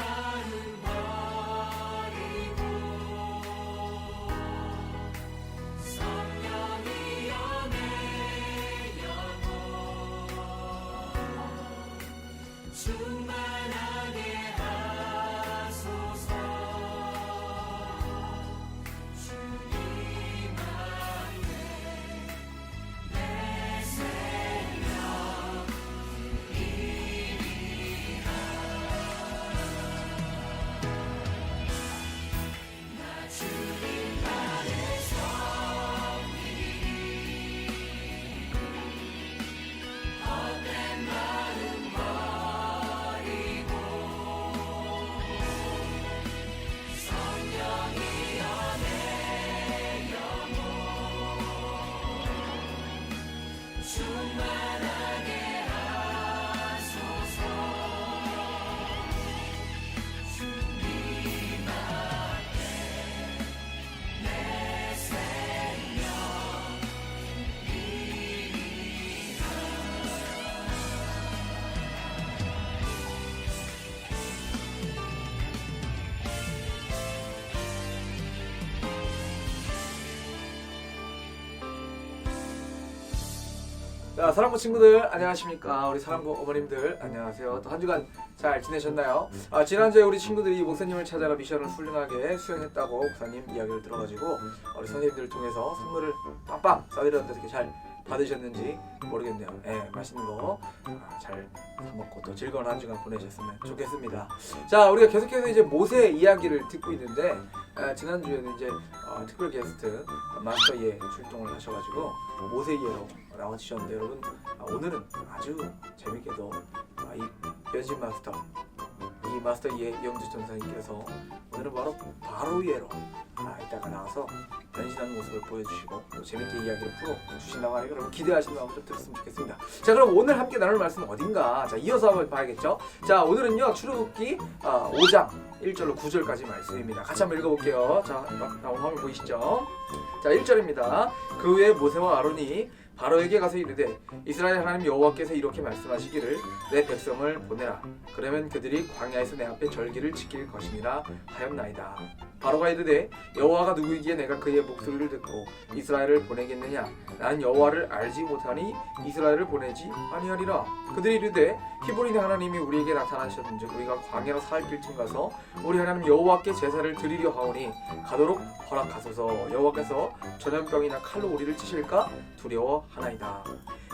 tonight. 자, 사랑부 친구들 안녕하십니까? 우리 사랑부 어머님들 안녕하세요. 또 한 주간 잘 지내셨나요? 아, 지난주에 우리 친구들이 목사님을 찾아라 미션을 훌륭하게 수행했다고 목사님 이야기를 들어가지고 우리 선생님들을 통해서 선물을 빵빵 싸드렸는데 어떻게 잘 받으셨는지 모르겠네요. 예, 맛있는 거잘 사먹고 또 즐거운 한 주간 보내셨으면 좋겠습니다. 자, 우리가 계속해서 이제 모세 이야기를 듣고 있는데 아, 지난주에는 이제 어, 특별 게스트 마스터 예 출동을 하셔가지고 모세 예로 나와주셨는데 여러분 아, 오늘은 아주 재밌게도 아, 이 변신 마스터 이 마스터 예 이영주 전사님께서 오늘은 바로 바로 예로 아, 이따가 나와서 변신하는 모습을 보여주시고 또 재밌게 이야기를 풀어 주신다고 하니까 여러분 기대하시는 마음 좀 들었으면 좋겠습니다. 자 그럼 오늘 함께 나눌 말씀은 어딘가 자 이어서 한번 봐야겠죠. 자 오늘은요 출애굽기 아, 5장 1절로 9절까지 말씀입니다. 같이 한번 읽어볼게요. 자 나- 나온 화면 보이시죠? 자 1절입니다. 그 후에 모세와 아론이 바로에게 가서 이르되 이스라엘 하나님 여호와께서 이렇게 말씀하시기를 내 백성을 보내라. 그러면 그들이 광야에서 내 앞에 절기를 지킬 것이니라 하였나이다 바로가 이르되 여호와가 누구이기에 내가 그의 목소리를 듣고 이스라엘을 보내겠느냐 나는 여호와를 알지 못하니 이스라엘을 보내지 아니하리라 그들이 이르되 히브리의 하나님이 우리에게 나타나셨는즉 우리가 광야로 사흘 길쯤 가서 우리 하나님 여호와께 제사를 드리려 하오니 가도록 허락하소서 여호와께서 전염병이나 칼로 우리를 치실까 두려워하나이다.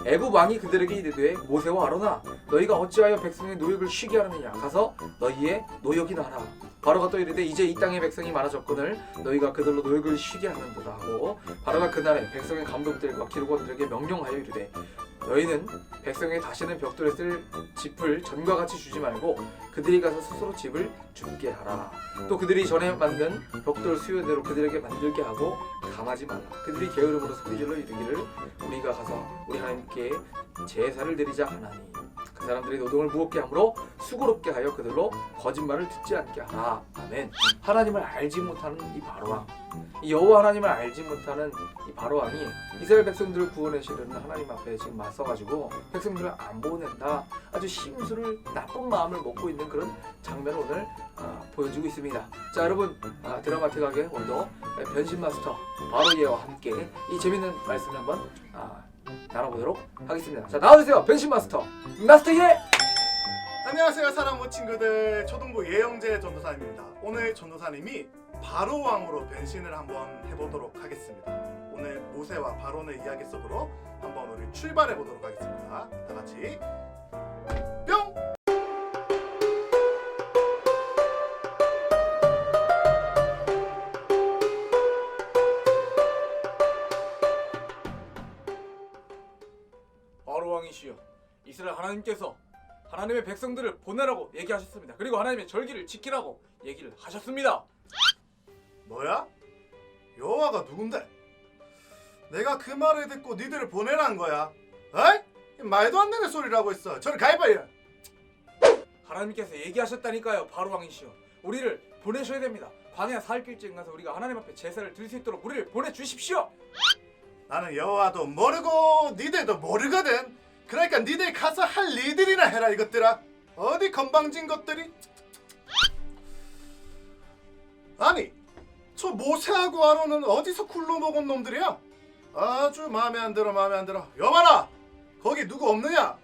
애굽 왕이 그들에게 이르되 모세와 아로나 너희가 어찌하여 백성의 노역을 쉬게 하느냐 가서 너희의 노역이나 하라. 바로가 또 이르되 이제 이 땅의 백성이 많아졌거늘 너희가 그들로 노역을 쉬게 하는도다 하고 바로가 그날에 백성의 감독들과 기록원들에게 명령하여 이르되 너희는 백성에게 다시는 벽돌에 쓸 집을 전과 같이 주지 말고 그들이 가서 스스로 집을 줍게 하라. 또 그들이 전에 만든 벽돌 수요대로 그들에게 만들게 하고 감하지 말라. 그들이 게으름으로 소리질러 이르기를 우리가 가서 우리 하나님께 제사를 드리자 하나니 그 사람들이 노동을 무겁게 하므로 수고롭게 하여 그들로 거짓말을 듣지 않게 하라. 아멘. 하나님을 알지 못하는 이 바로왕, 이 여호와 하나님을 알지 못하는 이 바로왕이 이스라엘 백성들을 구원하시려는 하나님 앞에 지금 맞서가지고 백성들을 안 보낸다. 아주 심술을 나쁜 마음을 먹고 있는 그런 장면을 오늘 아, 보여주고 있습니다. 자 여러분 아, 드라마틱하게 오늘도 변신 마스터 바로 예와 함께 이 재밌는 말씀을 한번 아, 나눠보도록 하겠습니다. 자 나와주세요 변신 마스터 마스터 예. 안녕하세요 사랑부 친구들 초등부 예영재 전도사님입니다 오늘 전도사님이 바로 왕으로 변신을 한번 해보도록 하겠습니다 오늘 모세와 바론의 이야기 속으로 한번 우리 출발해 보도록 하겠습니다 다 같이 뿅 바로 왕이시여 이스라엘 하나님께서 하나님의 백성들을 보내라고 얘기하셨습니다. 그리고 하나님의 절기를 지키라고 얘기를 하셨습니다. 뭐야? 여호와가 누군데? 내가 그 말을 듣고 니들을 보내라는 거야 어이? 말도 안 되는 소리라고 했어 저리 가입하여 하나님께서 얘기하셨다니까요. 바로 왕이시여 우리를 보내셔야 됩니다. 광야 사흘길쯤 가서 우리가 하나님 앞에 제사를 드릴 수 있도록 우리를 보내 주십시오. 나는 여호와도 모르고 니들도 모르거든. 그러니까 니들 가서 할 일들이나 해라 이것들아. 어디 건방진 것들이? 아니, 저 모세하고 아론은 어디서 굴러먹은 놈들이야? 아주 마음에 안 들어 마음에 안 들어. 여봐라, 거기 누구 없느냐?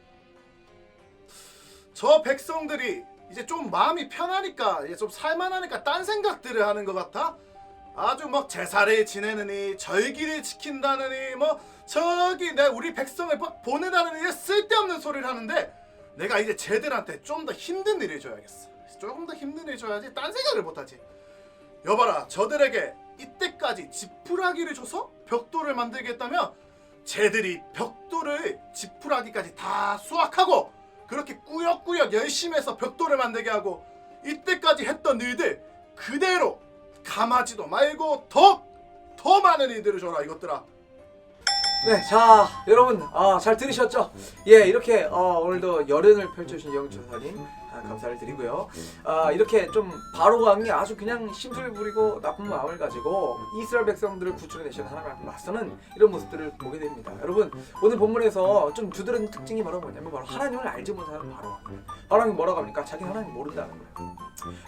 저 백성들이 이제 좀 마음이 편하니까 이제 좀 살만하니까 딴 생각들을 하는 것 같아. 아주 막 제사를 지내느니 절기를 지킨다느니 뭐 저기 내 우리 백성을 막 보내다느니 쓸데없는 소리를 하는데 내가 이제 쟤들한테 좀 더 힘든 일을 줘야겠어. 조금 더 힘든 일을 줘야지 딴 생각을 못하지. 여봐라 저들에게 이때까지 지푸라기를 줘서 벽돌을 만들겠다면 쟤들이 벽돌을 지푸라기까지 다 수확하고 그렇게 꾸역꾸역 열심히 해서 벽돌을 만들게 하고 이때까지 했던 일들 그대로 감하지도 말고 더 더 많은 일들을 줘라 이것들아 네, 자 여러분 아, 잘 들으셨죠? 예, 이렇게 어, 오늘도 열연을 펼쳐주신 영천사님 아, 감사를 드리고요. 아, 이렇게 좀 바로 왕이 아주 그냥 심술 부리고 나쁜 마음을 가지고 이스라엘 백성들을 구출해내신 하나님 맞서는 이런 모습들을 보게 됩니다. 여러분 오늘 본문에서 좀 두드러진 특징이 바로 뭐냐면 바로 하나님을 알지 못하는 바로 왕. 바로 왕이 뭐라고 합니까? 자기 하나님 모른다는 거예요.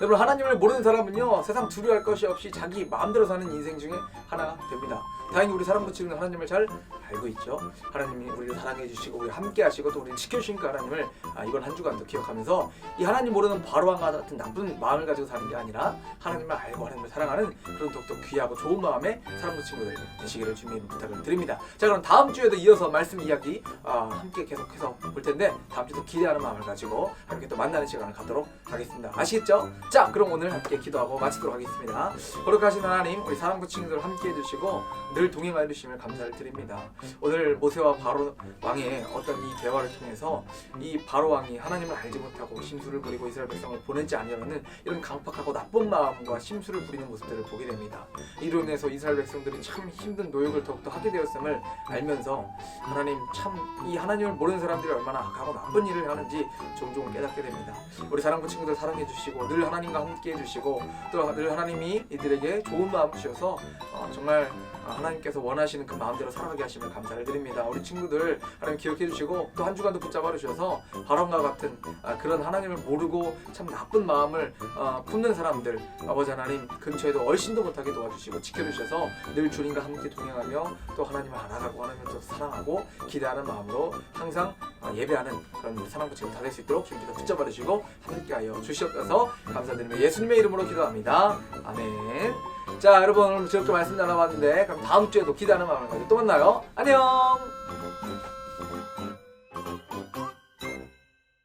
여러분 하나님을 모르는 사람은요 세상 두려워할 것이 없이 자기 마음대로 사는 인생 중에 하나가 됩니다. 다행히 우리 사람 붙이는 하나님을 잘 알고 있죠. 하나님이 우리를 사랑해 주시고 우리 함께 하시고 또 우리를 지켜 주신 그 하나님을 아, 이번 한 주간도 기억하면서 이 하나님 모르는 바로왕과 같은 나쁜 마음을 가지고 사는 게 아니라 하나님을 알고 하나님을 사랑하는 그런 더욱더 귀하고 좋은 마음의 사랑부 친구들 되시기를 주님 부탁을 드립니다. 자 그럼 다음 주에도 이어서 말씀 이야기 아, 함께 계속해서 볼 텐데 다음 주도 기대하는 마음을 가지고 함께 또 만나는 시간을 갖도록 하겠습니다. 아시겠죠? 자 그럼 오늘 함께 기도하고 마치도록 하겠습니다. 거룩하신 하나님 우리 사랑부 친구들 함께 해주시고 늘 동행하여 주심을 감사를 드립니다. 오늘 모세와 바로 왕의 어떤 이 대화를 통해서 이 바로 왕이 하나님을 알지 못하고 심술을 부리고 이스라엘 백성을 보내지 아니하는 이런 강팍하고 나쁜 마음과 심술을 부리는 모습들을 보게 됩니다. 이로 인해서 이스라엘 백성들이 참 힘든 노역을 더욱더 하게 되었음을 알면서 하나님 참 이 하나님을 모르는 사람들이 얼마나 악하고 나쁜 일을 하는지 종종 깨닫게 됩니다. 우리 사랑부 친구들 사랑해 주시고 늘 하나님과 함께 해 주시고 또 늘 하나님이 이들에게 좋은 마음 주셔서 어, 정말 하나님께서 원하시는 그 마음대로 살아가게 하심을 감사를 드립니다. 우리 친구들 하나님 기억해 주시고 또 한 주간도 붙잡아 주셔서 바람과 같은 아, 그런 하나님을 모르고 참 나쁜 마음을 어, 품는 사람들 아버지 하나님 근처에도 얼씬도 못하게 도와주시고 지켜주셔서 늘 주님과 함께 동행하며 또 하나님을 알아가고 하나님을 또 사랑하고 기대하는 마음으로 항상 어, 예배하는 그런 사랑부 친구 다될 수 있도록 주님께서 붙잡아 주시고 함께하여 주시옵소서 감사드리며 예수님의 이름으로 기도합니다. 아멘. 자 여러분 오늘 즐겁게 말씀 나눠봤는데 그럼 다음 주에도 기대하는 가지고 또 만나요. 안녕.